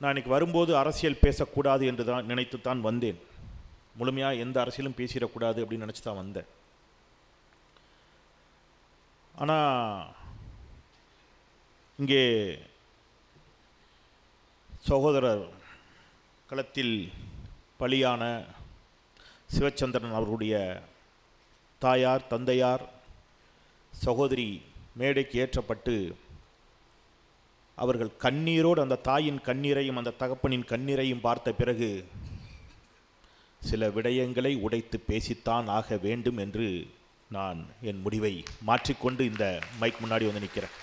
நான் இன்னைக்கு வரும்போது அரசியல் பேசக்கூடாது என்று தான் நினைத்து தான் வந்தேன். முழுமையாக எந்த அரசியலும் பேசிடக்கூடாது அப்படின்னு நினச்சி தான் வந்தேன். ஆனால் இங்கே சகோதரர் களத்தில் பலியான சிவச்சந்திரன் அவருடைய தாயார் தந்தையார் சகோதரி மேடைக்கு ஏற்றப்பட்டு அவர்கள் கண்ணீரோடு அந்த தாயின் கண்ணீரையும் அந்த தகப்பனின் கண்ணீரையும் பார்த்த பிறகு சில விடயங்களை உடைத்து பேசித்தான் ஆக வேண்டும் என்று நான் என் முடிவை மாற்றிக்கொண்டு இந்த மைக் முன்னாடி வந்து நிற்கிறேன்.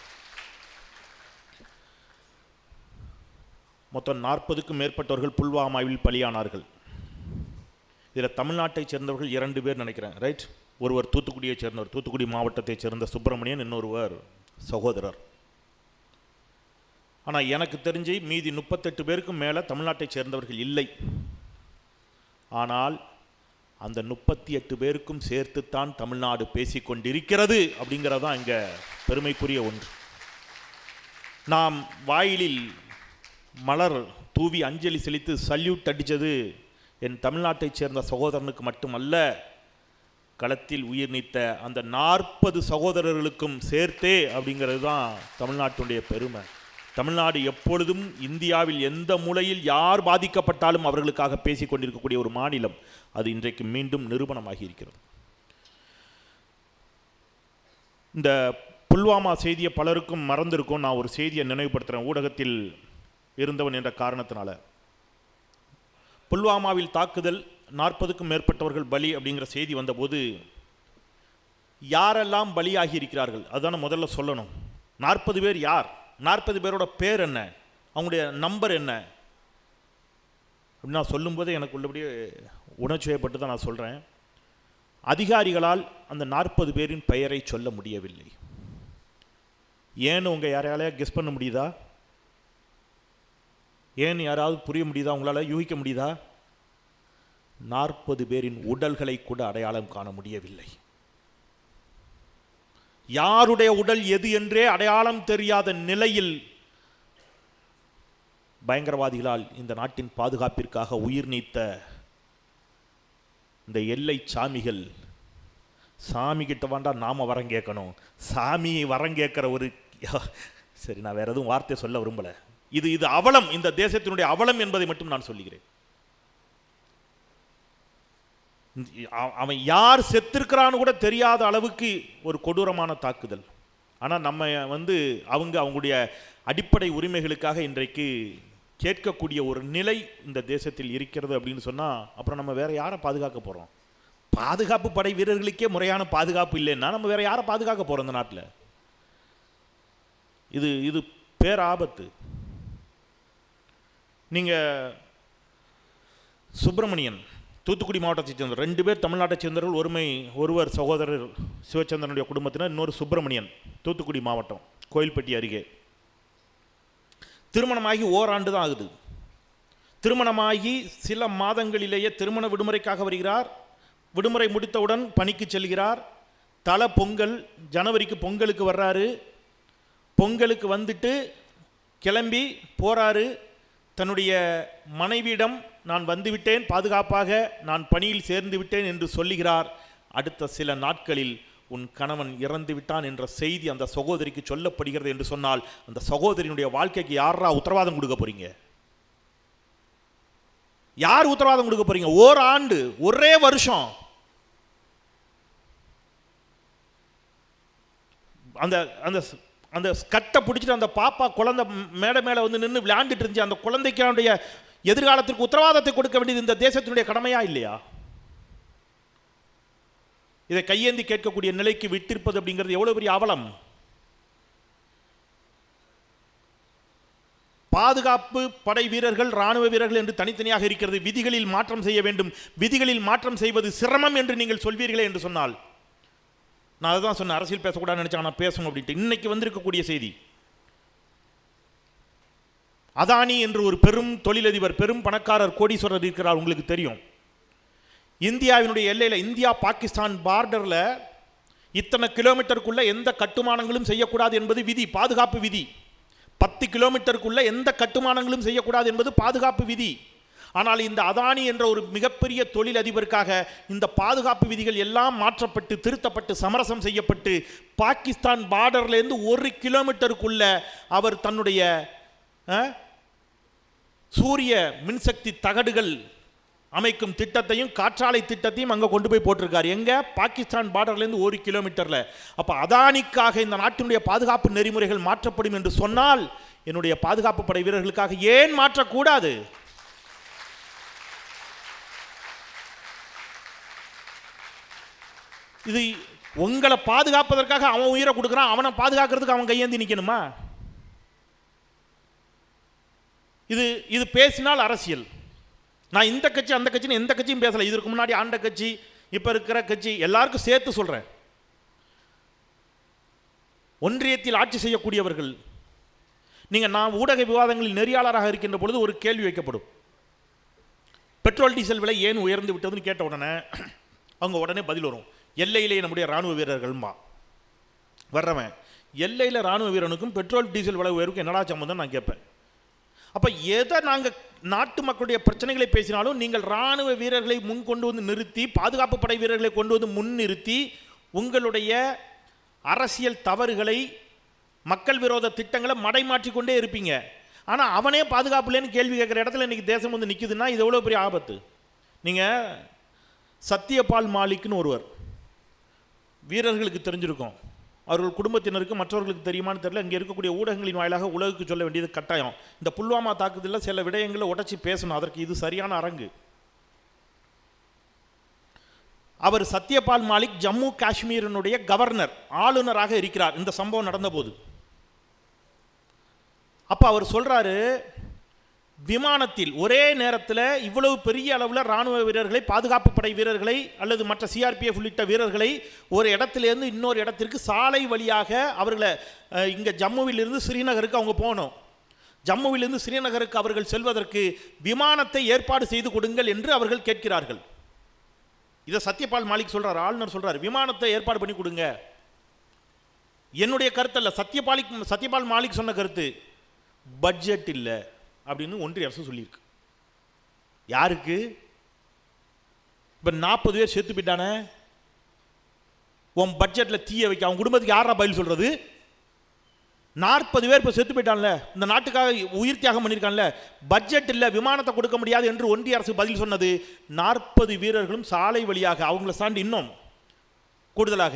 மொத்தம் நாற்பதுக்கும் மேற்பட்டவர்கள் புல்வாமாவில் பலியானார்கள். இதில் தமிழ்நாட்டைச் சேர்ந்தவர்கள் இரண்டு பேர் நினைக்கிறேன் ரைட் ஒருவர் தூத்துக்குடியைச் சேர்ந்தவர் தூத்துக்குடி மாவட்டத்தைச் சேர்ந்த சுப்பிரமணியன் இன்னொருவர் சகோதரர். ஆனால் எனக்கு தெரிஞ்சு மீதி முப்பத்தெட்டு பேருக்கும் மேலே தமிழ்நாட்டைச் சேர்ந்தவர்கள் இல்லை. ஆனால் அந்த முப்பத்தி எட்டு பேருக்கும் சேர்த்துத்தான் தமிழ்நாடு பேசிக்கொண்டிருக்கிறது அப்படிங்கிறது தான் இங்கே பெருமைக்குரிய ஒன்று. நாம் வாயிலில் மலர் தூவி அஞ்சலி செலுத்து சல்யூட் அடித்தது என் தமிழ்நாட்டைச் சேர்ந்த சகோதரனுக்கு மட்டுமல்ல களத்தில் உயிர் நீத்த அந்த நாற்பது சகோதரர்களுக்கும் சேர்த்தே அப்படிங்கிறது தான் தமிழ்நாட்டுடைய பெருமை. தமிழ்நாடு எப்பொழுதும் இந்தியாவில் எந்த மூலையில் யார் பாதிக்கப்பட்டாலும் அவர்களுக்காக பேசிக் கொண்டிருக்கக்கூடிய ஒரு மாநிலம் அது இன்றைக்கு மீண்டும் நிரூபணமாகி இருக்கிறது. இந்த புல்வாமா செய்தியை பலருக்கும் மறந்திருக்கும். நான் ஒரு செய்தியை நினைவுபடுத்துகிறேன் ஊடகத்தில் இருந்தவன் என்ற காரணத்தினால. புல்வாமாவில் தாக்குதல் நாற்பதுக்கும் மேற்பட்டவர்கள் பலி அப்படிங்கிற செய்தி வந்தபோது யாரெல்லாம் பலியாகி இருக்கிறார்கள்? அதுதானே முதல்ல சொல்லணும். நாற்பது பேர் யார்? நாற்பது பேரோட பேர் என்ன? அவங்களுடைய நம்பர் என்ன? அப்படின்னு நான் சொல்லும்போதே எனக்கு உள்ளபடியே உணர்ச்சியப்பட்டு தான் நான் சொல்கிறேன் அதிகாரிகளால் அந்த நாற்பது பேரின் பெயரை சொல்ல முடியவில்லை. ஏன்னு உங்கள் யாரையாலையா கெஸ் பண்ண முடியுதா? ஏன் யாராவது புரிய முடியுதா? உங்களால் யூகிக்க முடியுதா? நாற்பது பேரின் உடல்களை கூட அடையாளம் காண முடியவில்லை. யாருடைய உடல் எது என்றே அடையாளம் தெரியாத நிலையில் பயங்கரவாதிகளால் இந்த நாட்டின் பாதுகாப்பிற்காக உயிர் நீத்த இந்த எல்லை சாமிகள் சாமி கிட்ட வேண்டா நாம் வரம் கேட்கணும். சாமி வரம் கேட்குற ஒரு சரி நான் வேற எதுவும் வார்த்தை சொல்ல விரும்பலை. இது இது அவலம். இந்த தேசத்தினுடைய அவலம் என்பதை மட்டும் நான் சொல்லுகிறேன். அவன் யார் செத்திருக்கிறான்னு கூட தெரியாத அளவுக்கு ஒரு கொடூரமான தாக்குதல். ஆனால் நம்ம வந்து அவங்க அவங்களுடைய அடிப்படை உரிமைகளுக்காக இன்றைக்கு கேட்கக்கூடிய ஒரு நிலை இந்த தேசத்தில் இருக்கிறது அப்படின்னு சொன்னால் அப்புறம் நம்ம வேற யாரை பாதுகாக்க போகிறோம் பாதுகாப்பு படை வீரர்களுக்கே முறையான பாதுகாப்பு இல்லைன்னா நம்ம வேற யாரை பாதுகாக்க போகிறோம் இந்த நாட்டில்? இது இது பேராபத்து. நீங்கள் சுப்பிரமணியன் தூத்துக்குடி மாவட்டத்தை சேர்ந்தவர். ரெண்டு பேர் தமிழ்நாட்டை சேர்ந்தவர்கள் ஒருமை ஒருவர் சகோதரர் சிவச்சந்திரனுடைய குடும்பத்தினர் இன்னொரு சுப்பிரமணியன் தூத்துக்குடி மாவட்டம் கோயில்பட்டி அருகே. திருமணமாகி ஓராண்டு தான் ஆகுது. திருமணமாகி சில மாதங்களிலேயே திருமண விடுமுறைக்காக வருகிறார். விடுமுறை முடித்தவுடன் பணிக்கு செல்கிறார். தல பொங்கல் ஜனவரிக்கு பொங்கலுக்கு வர்றாரு. பொங்கலுக்கு வந்துட்டு கிளம்பி போறாரு. தன்னுடைய மனைவியிடம் நான் வந்துவிட்டேன் பாதுகாப்பாக நான் பணியில் சேர்ந்து விட்டேன் என்று சொல்லுகிறார். அடுத்த சில நாட்களில் உன் கணவன் இறந்து விட்டான் என்ற செய்தி அந்த சகோதரிக்கு சொல்லப்படுகிறது என்று சொன்னால் அந்த சகோதரியினுடைய வாழ்க்கைக்கு யாரா உத்தரவாதம் கொடுக்க போறீங்க? யார் உத்தரவாதம் கொடுக்க போறீங்க? ஓர் ஆண்டு ஒரே வருஷம். அந்த அந்த அந்த கட்டை பிடிச்சிட்டு அந்த பாப்பா குழந்தை மேடை மேலே வந்து நின்று விளையாண்டுட்டு இருந்துச்சு. அந்த குழந்தைக்கானுடைய எதிர்காலத்திற்கு உத்தரவாதத்தை கொடுக்க வேண்டியது இந்த தேசத்தினுடைய கடமையா இல்லையா? இதை கையேந்தி கேட்கக்கூடிய நிலைக்கு விட்டிருப்பது அப்படிங்கிறது எவ்வளவு பெரிய அவலம்? பாதுகாப்பு படை வீரர்கள் ராணுவ வீரர்கள் என்று தனித்தனியாக இருக்கிறது. விதிகளில் மாற்றம் செய்ய வேண்டும். விதிகளில் மாற்றம் செய்வது சிரமம் என்று நீங்கள் சொல்வீர்களே என்று சொன்னால் நான் அதை தான் சொன்னேன் அரசியல் பேசக்கூடாதுன்னு நினைச்சேன் நான் பேசணும் அப்படின்ட்டு. இன்னைக்கு வந்திருக்கக்கூடிய செய்தி அதானி என்று ஒரு பெரும் தொழிலதிபர் பெரும் பணக்காரர் கோடீஸ்வரர் இருக்கிறார் உங்களுக்கு தெரியும். இந்தியாவினுடைய எல்லையில் இந்தியா பாகிஸ்தான் பார்டரில் இத்தனை கிலோமீட்டருக்குள்ளே எந்த கட்டுமானங்களும் செய்யக்கூடாது என்பது விதி பாதுகாப்பு விதி. பத்து கிலோமீட்டருக்குள்ளே எந்த கட்டுமானங்களும் செய்யக்கூடாது என்பது பாதுகாப்பு விதி. ஆனால் இந்த அதானி என்ற ஒரு மிகப்பெரிய தொழில் அதிபருக்காக இந்த பாதுகாப்பு விதிகள் எல்லாம் மாற்றப்பட்டு திருத்தப்பட்டு சமரசம் செய்யப்பட்டு பாகிஸ்தான் பார்டர்லேருந்து ஒரு கிலோமீட்டருக்குள்ள அவர் தன்னுடைய சூரிய மின்சக்தி தகடுகள் அமைக்கும் திட்டத்தையும் காற்றாலை திட்டத்தையும் அங்கே கொண்டு போய் போட்டிருக்காரு. எங்கே? பாகிஸ்தான் பார்டர்லேருந்து ஒரு கிலோமீட்டரில் அப்போ அதானிக்காக இந்த நாட்டினுடைய பாதுகாப்பு நெறிமுறைகள் மாற்றப்படும் என்று சொன்னால் என்னுடைய பாதுகாப்பு படை வீரர்களுக்காக ஏன் மாற்றக்கூடாது? இது உங்களை பாதுகாப்பதற்காக அவன் உயிரை கொடுக்குறான் அவனை பாதுகாக்கிறதுக்கு அவன் கையேந்தி நிற்கணுமா இது இது பேசினால் அரசியல். நான் இந்த கட்சி அந்த கட்சின்னு எந்த கட்சியும் பேசலை. இதற்கு முன்னாடி ஆண்ட கட்சி இப்போ இருக்கிற கட்சி எல்லாருக்கும் சேர்த்து சொல்கிறேன் ஒன்றியத்தில் ஆட்சி செய்யக்கூடியவர்கள் நீங்கள் நான் ஊடக விவாதங்களில் நெறியாளராக இருக்கின்ற பொழுது ஒரு கேள்வி வைக்கப்படும். பெட்ரோல் டீசல் விலை ஏன் உயர்ந்து விட்டதுன்னு கேட்ட உடனே அவங்க உடனே பதில் வரும். எல்லையிலே நம்முடைய ராணுவ வீரர்கள்மா. வர்றவன் எல்லையில் ராணுவ வீரனுக்கும் பெட்ரோல் டீசல் விலை உயர்வுக்கும் என்னடா சம்மந்தம் நான் கேட்பேன். அப்போ எதை நாங்கள் நாட்டு மக்களுடைய பிரச்சனைகளை பேசினாலும் நீங்கள் ராணுவ வீரர்களை முன் கொண்டு வந்து நிறுத்தி பாதுகாப்பு படை வீரர்களை கொண்டு வந்து முன் நிறுத்தி உங்களுடைய அரசியல் தவறுகளை மக்கள் விரோத திட்டங்களை மடைமாற்றி கொண்டே இருப்பீங்க. ஆனால் அவனே பாதுகாப்புலேன்னு கேள்வி கேட்குற இடத்துல இன்றைக்கி தேசம் வந்து நிற்குதுன்னா இது எவ்வளோ பெரிய ஆபத்து? நீங்கள் சத்தியபால் மாலிக்னு ஒருவர் வீரர்களுக்கு தெரிஞ்சிருக்கோம். அவர்கள் குடும்பத்தினருக்கு மற்றவர்களுக்கு தெரியுமான்னு தெரியல. இங்கே இருக்கக்கூடிய ஊடகங்களின் வாயிலாக உலகுக்கு சொல்ல வேண்டியது கட்டாயம். இந்த புல்வாமா தாக்குதலில் சில விடயங்களை உடச்சி பேசணும். அதற்கு இது சரியான அரங்கு. அவர் சத்யபால் மாலிக் ஜம்மு காஷ்மீரினுடைய கவர்னர் ஆளுநராக இருக்கிறார். இந்த சம்பவம் நடந்தபோது. அப்போ அவர் சொல்றாரு விமானத்தில் ஒரே நேரத்தில் இவ்வளவு பெரிய அளவில் ராணுவ வீரர்களை பாதுகாப்பு படை வீரர்களை அல்லது மற்ற சிஆர்பிஎஃப் உள்ளிட்ட வீரர்களை ஒரு இடத்துலேருந்து இன்னொரு இடத்திற்கு சாலை வழியாக அவர்களை இங்கே ஜம்முவிலிருந்து ஸ்ரீநகருக்கு அவங்க போகணும். ஜம்முவிலிருந்து ஸ்ரீநகருக்கு அவர்கள் செல்வதற்கு விமானத்தை ஏற்பாடு செய்து கொடுங்கள் என்று அவர்கள் கேட்கிறார்கள். இதை சத்யபால் மாலிக் சொல்கிறார் ஆளுநர் சொல்கிறார் விமானத்தை ஏற்பாடு பண்ணி கொடுங்க. என்னுடைய கருத்து அல்ல சத்யபாலிக் சத்யபால் மாலிக் சொன்ன கருத்து பட்ஜெட் இல்லை. அப்படின்னு ஒன்றிய அரசு சொல்லியிருக்கு. யாருக்கு? இப்போ நாற்பது பேர் செத்து போயிட்டானே. உன் பட்ஜெட்டில் தீய வைக்க அவன் குடும்பத்துக்கு யாரா பதில் சொல்கிறது நாற்பது பேர் இப்போ செத்து போயிட்டான்ல. இந்த நாட்டுக்காக உயிர் தியாகம் பண்ணியிருக்கான்ல. பட்ஜெட் இல்லை விமானத்தை கொடுக்க முடியாது என்று ஒன்றிய அரசு பதில் சொன்னது நாற்பது வீரர்களும் சாலை வழியாக அவங்கள சாண்டி இன்னும் கூடுதலாக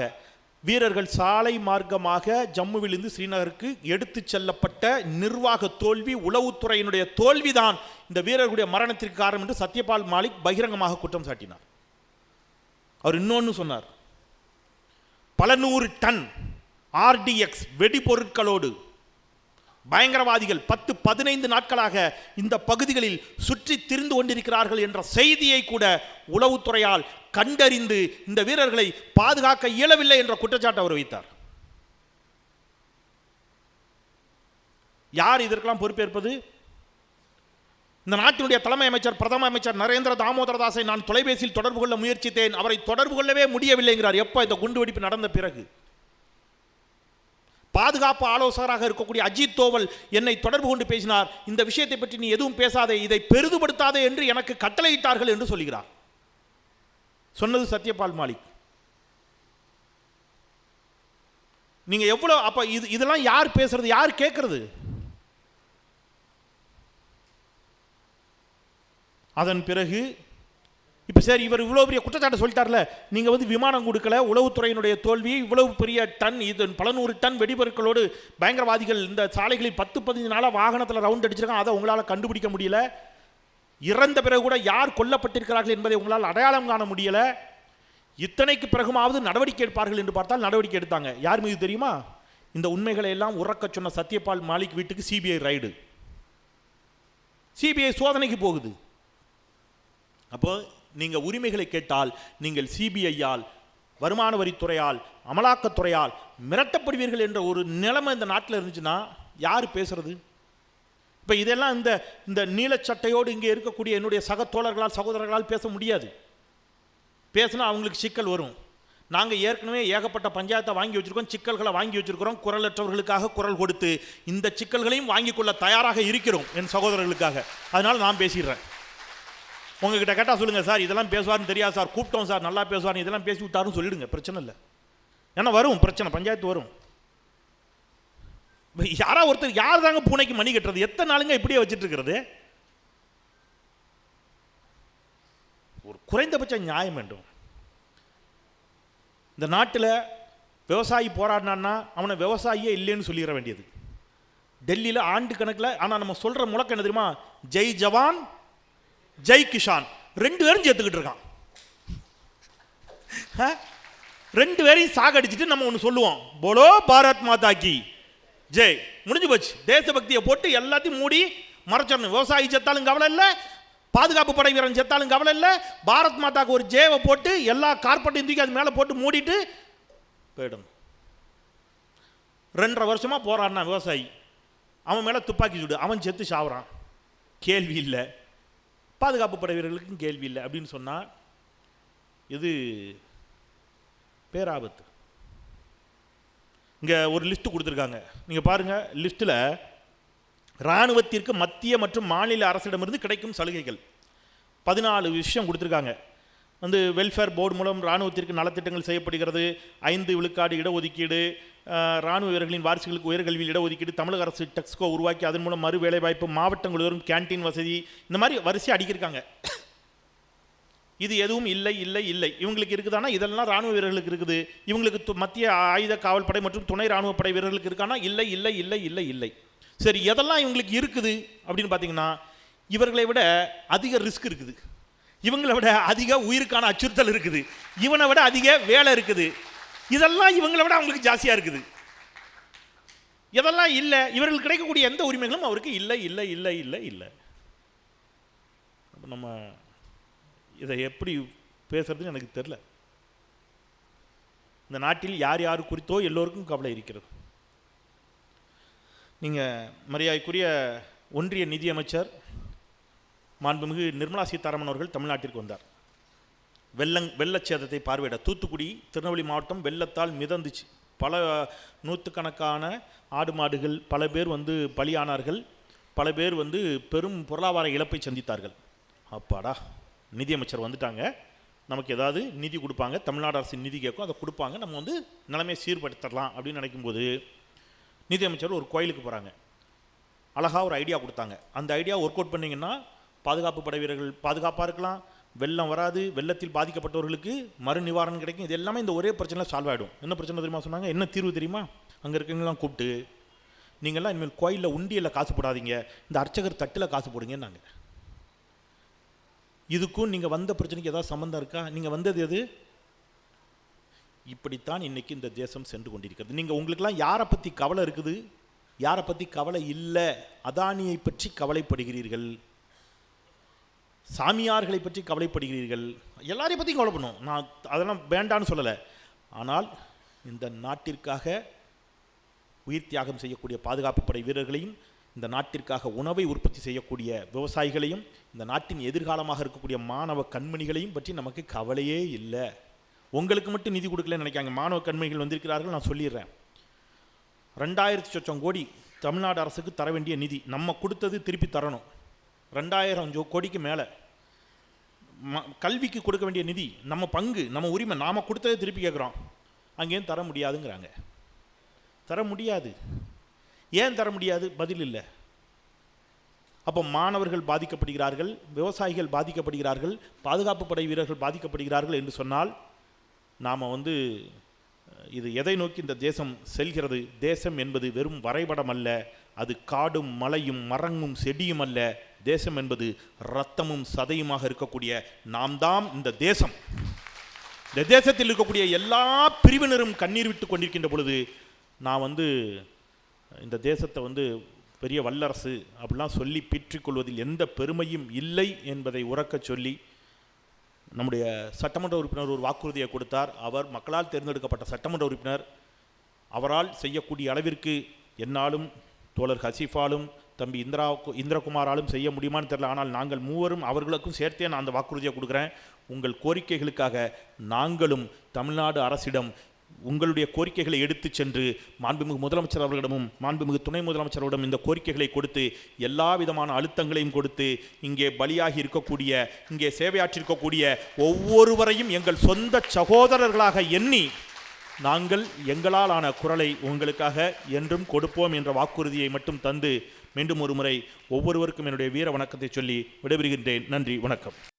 வீரர்கள் சாலை மார்க்கமாக ஜம்முவிலிருந்து ஸ்ரீநகருக்கு எடுத்துச் செல்லப்பட்ட நிர்வாக தோல்வி உளவுத்துறையினுடைய தோல்விதான் இந்த வீரர்களுடைய மரணத்திற்கு காரணம் என்று சத்யபால் மாலிக் பகிரங்கமாக குற்றம் சாட்டினார். அவர் இன்னொன்று சொன்னார். பல நூறு டன் ஆர்டிஎக்ஸ் வெடிபொருட்களோடு பயங்கரவாதிகள் பத்து பதினைந்து நாட்களாக இந்த பகுதிகளில் சுற்றி திரிந்து கொண்டிருக்கிறார்கள் என்ற செய்தியை கூட உளவுத்துறையால் கண்டறிந்து இந்த வீரர்களை பாதுகாக்க இயலவில்லை என்ற குற்றச்சாட்டு அவர் வைத்தார். யார் இதற்கெல்லாம் பொறுப்பேற்பது? இந்த நாட்டினுடைய தலைமை அமைச்சர் பிரதம அமைச்சர் நரேந்திர தாமோதரதாஸை நான் தொலைபேசியில் தொடர்பு கொள்ள முயற்சித்தேன். அவரை தொடர்பு கொள்ளவே முடியவில்லைங்கிறார். எப்போ இந்த குண்டுவெடிப்பு நடந்த பிறகு? பாதுகாப்பு ஆலோசகராக இருக்கக்கூடிய அஜித் தோவல் என்னை தொடர்பு கொண்டு பேசினார். இந்த விஷயத்தை பற்றி நீ எதுவும் பேசாதே இதை பெரிதுபடுத்தாதே என்று எனக்கு கட்டளையிட்டார்கள் என்று சொல்கிறார். சொன்னது சத்யபால் மாலிக். நீங்க எவ்வளவு அப்ப இது இதெல்லாம் யார் பேசுறது யார் கேட்கறது அதன் பிறகு இப்போ சரி இவர் இவ்வளோ பெரிய குற்றச்சாட்டை சொல்லிட்டார்ல நீங்கள் வந்து விமானம் கொடுக்கல உளவுத்துறையினுடைய தோல்வி இவ்வளவு பெரிய டன் இது பல நூறு டன் வெடிபொருட்களோடு பயங்கரவாதிகள் இந்த சாலைகளில் பத்து பதினஞ்சு நாளாக வாகனத்தில் ரவுண்ட் அடிச்சிருக்காங்க அதை உங்களால் கண்டுபிடிக்க முடியல. இறந்த பிறகு கூட யார் கொல்லப்பட்டிருக்கிறார்கள் என்பதை உங்களால் அடையாளம் காண முடியல. இத்தனைக்கு பிறகுமாவது நடவடிக்கை எடுப்பார்கள் என்று பார்த்தால் நடவடிக்கை எடுத்தாங்க. யார் மீது தெரியுமா? இந்த உண்மைகளை எல்லாம் உறக்க சொன்ன சத்யபால் மாலிக் வீட்டுக்கு சிபிஐ ரைடு சிபிஐ சோதனைக்கு போகுது. அப்போ நீங்கள் உரிமைகளை கேட்டால் நீங்கள் சிபிஐயால் வருமான வரித்துறையால் அமலாக்கத்துறையால் மிரட்டப்படுவீர்கள் என்ற ஒரு நிலைமை இந்த நாட்டில் இருந்துச்சுன்னா யார் பேசுறது? இப்போ இதெல்லாம் இந்த இந்த நீலச்சட்டையோடு இங்கே இருக்கக்கூடிய என்னுடைய சக தோழர்களால் சகோதரர்களால் பேச முடியாது. பேசினா அவங்களுக்கு சிக்கல் வரும். நாங்கள் ஏற்கனவே ஏகப்பட்ட பஞ்சாயத்தை வாங்கி வச்சிருக்கோம் சிக்கல்களை வாங்கி வச்சிருக்கிறோம். குரலற்றவர்களுக்காக குரல் கொடுத்து இந்த சிக்கல்களையும் வாங்கி கொள்ள தயாராக இருக்கிறோம் என் சகோதரர்களுக்காக. அதனால் நான் பேசிடுறேன். உங்ககிட்ட கேட்டால் சொல்லுங்கள் சார் இதெல்லாம் பேசுவார்னு தெரியாது சார். கூப்பிட்டோம் சார் நல்லா பேசுவார் இதெல்லாம் பேசி விட்டாருன்னு சொல்லிடுங்க பிரச்சனை இல்லை. ஏன்னா வரும் பிரச்சனை பஞ்சாயத்து வரும். யாரா ஒருத்தர் யார் தாங்க பூனைக்கு மணி கட்டுறது? எத்தனை நாளுங்க இப்படியே வச்சுட்டு இருக்கிறது ஒரு குறைந்தபட்ச நியாயம் வேண்டும். இந்த நாட்டில் விவசாயி போராடினான்னா அவனை விவசாயியே இல்லைன்னு சொல்லிட வேண்டியது. டெல்லியில் ஆண்டு கணக்கில் ஆனால் நம்ம சொல்கிற முழக்கம் என்ன தெரியுமா? ஜெய் ஜவான் ஜெய் கிஷான். ரெண்டு பேரும் சேர்த்துக்கிட்டு இருக்கான். ரெண்டு பேரையும் சாகடிச்சிட்டு நம்ம ஒன்று சொல்லுவோம். போலோ பாரத் மாதா கி. ஜெய். முடிஞ்சு போச்சு. தேசபக்தியை போட்டு எல்லாத்தையும் மூடி மறைச்சிடணும். விவசாயி செத்தாலும் கவலை இல்லை. பாதுகாப்பு படை வீரன் செத்தாலும் கவலை இல்லை. பாரத் மாதாக்கு ஒரு ஜேவை போட்டு எல்லா கார்பெட்டையும் தூக்கி அது மேலே போட்டு மூடிட்டு போயிடணும். ரெண்டரை வருஷமாக போராடினான் விவசாயி. அவன் மேலே துப்பாக்கி சுடு. அவன் செத்து சாவுறான். கேள்வி இல்லை. பாதுகாப்பு படை வீரர்களுக்கும் கேள்வி இல்லை அப்படின்னு சொன்னால் இது பேராபத்து. இங்கே ஒரு லிஸ்ட் கொடுத்துருக்காங்க. நீங்கள் பாருங்கள் லிஸ்ட்டில் இராணுவத்திற்கு மத்திய மற்றும் மாநில அரசிடமிருந்து கிடைக்கும் சலுகைகள். பதினாலு விஷயம் கொடுத்துருக்காங்க. வந்து வெல்ஃபேர் போர்டு மூலம் இராணுவத்திற்கு நலத்திட்டங்கள் செய்யப்படுகிறது. ஐந்து விழுக்காடு இடஒதுக்கீடு இராணுவ வீரர்களின் வாரிசுகளுக்கு உயர்கல்வியில் இடஒதுக்கீடு தமிழக அரசு டெக்ஸ்கோ உருவாக்கி அதன் மூலம் மறு வேலைவாய்ப்பு மாவட்டங்கள் வரும் கேண்டீன் வசதி இந்த மாதிரி வரிசை அடிக்கிருக்காங்க. இது எதுவும் இல்லை இல்லை இல்லை. இவங்களுக்கு இருக்குதானா? இதெல்லாம் ராணுவ வீரர்களுக்கு இருக்குது. இவங்களுக்கு மத்திய ஆயுத காவல் படை மற்றும் துணை ராணுவ படை வீரர்களுக்கு இருக்கானா? இல்லை இல்லை இல்லை இல்லை இல்லை. சரி எதெல்லாம் இவங்களுக்கு இருக்குது அப்படின்னு பார்த்தீங்கன்னா இவர்களை விட அதிக ரிஸ்க் இருக்குது. இவங்களை விட அதிக உயிருக்கான அச்சுறுத்தல் இருக்குது. இவனை விட அதிக வேலை இருக்குது. இதெல்லாம் இவங்களை விட அவங்களுக்கு ஜாஸ்தியாக இருக்குது. இதெல்லாம் இல்லை. இவர்களுக்கு கிடைக்கக்கூடிய எந்த உரிமைகளும் அவருக்கு இல்லை இல்லை இல்லை இல்லை இல்லை. அப்போ நம்ம இதை எப்படி பேசுறதுன்னு எனக்கு தெரில இந்த நாட்டில் யார் யார் குறித்தோ எல்லோருக்கும் கவலை இருக்கிறது. நீங்கள் மரியாதைக்குரிய ஒன்றிய நிதியமைச்சர் மாண்புமிகு நிர்மலா சீதாராமன் அவர்கள் தமிழ்நாட்டிற்கு வந்தார். வெள்ளங் வெள்ளச்சேதத்தை பார்வையிட தூத்துக்குடி திருநெல்வேலி மாவட்டம் வெள்ளத்தால் மிதந்துச்சு. பல நூற்றுக்கணக்கான ஆடு மாடுகள் பல பேர் வந்து பலியானார்கள் பல பேர் வந்து பெரும் பொருளாதார இழப்பை சந்தித்தார்கள். அப்பாடா. நிதியமைச்சர் வந்துட்டாங்க. நமக்கு ஏதாவது நிதி கொடுப்பாங்க தமிழ்நாடு அரசு நிதி கேட்கும் அதை கொடுப்பாங்க. நம்ம வந்து நிலைமையை சீர்படுத்தலாம் அப்படின்னு நினைக்கும்போது நிதியமைச்சர் ஒரு கோயிலுக்கு போகிறாங்க அழகாக ஒரு ஐடியா கொடுத்தாங்க. அந்த ஐடியா ஒர்க் அவுட் பண்ணிங்கன்னா பாதுகாப்பு படை வீரர்கள் பாதுகாப்பாக இருக்கலாம் வெள்ளம் வராது வெள்ளத்தில் பாதிக்கப்பட்டவர்களுக்கு மறு நிவாரணம் கிடைக்கும். இது எல்லாமே இந்த ஒரே பிரச்சனையில் சால்வ் ஆகிடும் என்ன பிரச்சனை தெரியுமா சொன்னாங்க? என்ன தீர்வு தெரியுமா? அங்கே இருக்கவங்களாம் கூப்பிட்டு நீங்கள்லாம் இனிமேல் கோயிலில் உண்டியலில் காசு போடாதீங்க. இந்த அர்ச்சகர் தட்டில் காசு போடுங்கன்னாங்க. இதுக்கும் நீங்கள் வந்த பிரச்சனைக்கு ஏதாவது சம்மந்தம் இருக்கா? நீங்கள் வந்தது எது? இப்படித்தான் இன்றைக்கி இந்த தேசம் சென்று கொண்டிருக்கிறது. நீங்கள் உங்களுக்கெல்லாம் யாரை பற்றி கவலை இருக்குது? யாரை பற்றி கவலை இல்லை? அதானியை பற்றி கவலைப்படுகிறீர்கள். சாமியார்களை பற்றி கவலைப்படுகிறீர்கள். எல்லாரையும் பற்றியும் கவலை பண்ணும். நான் அதெல்லாம் வேண்டான்னு சொல்லலை. ஆனால் இந்த நாட்டிற்காக உயிர் தியாகம் செய்யக்கூடிய பாதுகாப்பு படை வீரர்களையும் இந்த நாட்டிற்காக உணவை உற்பத்தி செய்யக்கூடிய விவசாயிகளையும் இந்த நாட்டின் எதிர்காலமாக இருக்கக்கூடிய மாணவ கண்மணிகளையும் பற்றி நமக்கு கவலையே இல்லை. உங்களுக்கு மட்டும் நிதி கொடுக்கலன்னு நினைக்காங்க மாணவ கண்மணிகள் வந்திருக்கிறார்கள் நான் சொல்லிடுறேன். ரெண்டாயிரத்தி சொச்சம் கோடி தமிழ்நாடு அரசுக்கு தர வேண்டிய நிதி நம்ம கொடுத்தது திருப்பி தரணும். ரெண்டாயிரம் கோடிக்கு மேலே. ம கல்விக்கு கொடுக்க வேண்டிய நிதி நம்ம பங்கு நம்ம உரிமை நாம் கொடுத்ததை திருப்பி கேட்குறோம் அங்கேயும் தர முடியாதுங்கிறாங்க. தர முடியாது. ஏன் தர முடியாது? பதில் இல்லை. அப்போ மாணவர்கள் பாதிக்கப்படுகிறார்கள் விவசாயிகள் பாதிக்கப்படுகிறார்கள் பாதுகாப்பு படை வீரர்கள் பாதிக்கப்படுகிறார்கள் என்று சொன்னால் நாம் வந்து இது எதை நோக்கி இந்த தேசம் செல்கிறது? தேசம் என்பது வெறும் வரைபடம் அல்ல அது காடும் மலையும் மரங்கும் செடியும் அல்ல. தேசம் என்பது இரத்தமும் சதையுமாக இருக்கக்கூடிய நாம் தான் இந்த தேசம். இந்த தேசத்தில் இருக்கக்கூடிய எல்லா பிரிவினரும் கண்ணீர் விட்டு கொண்டிருக்கின்ற பொழுது நான் வந்து இந்த தேசத்தை வந்து பெரிய வல்லரசு அப்படிலாம் சொல்லி பீற்றிக்கொள்வதில் எந்த பெருமையும் இல்லை என்பதை உறக்கச் சொல்லி நம்முடைய சட்டமன்ற உறுப்பினர் ஒரு வாக்குறுதியை கொடுத்தார். அவர் மக்களால் தேர்ந்தெடுக்கப்பட்ட சட்டமன்ற உறுப்பினர். அவரால் செய்யக்கூடிய அளவிற்கு என்னாலும் தோழர் ஹசீஃபாலும் தம்பி இந்திரா இந்திரகுமாராலும் செய்ய முடியுமான்னு தெரியல. ஆனால் நாங்கள் மூவரும் அவர்களுக்கும் சேர்த்தே நான் அந்த வாக்குறுதியை கொடுக்குறேன். உங்கள் கோரிக்கைகளுக்காக நாங்களும் தமிழ்நாடு அரசிடம் உங்களுடைய கோரிக்கைகளை எடுத்துச் சென்று மாண்புமிகு முதலமைச்சர் அவர்களிடமும் மாண்புமிகு துணை முதலமைச்சரிடம் இந்த கோரிக்கைகளை கொடுத்து எல்லா விதமான அழுத்தங்களையும் கொடுத்து இங்கே பலியாகி இருக்கக்கூடிய இங்கே சேவையாற்றிருக்கக்கூடிய ஒவ்வொருவரையும் எங்கள் சொந்த சகோதரர்களாக எண்ணி நாங்கள் எங்களால் ஆன குரலை உங்களுக்காக என்றும் கொடுப்போம் என்ற வாக்குறுதியை மட்டும் தந்து மீண்டும் ஒரு முறை ஒவ்வொருவருக்கும் என்னுடைய வீர வணக்கத்தை சொல்லி விடைபெறுகின்றேன். நன்றி வணக்கம்.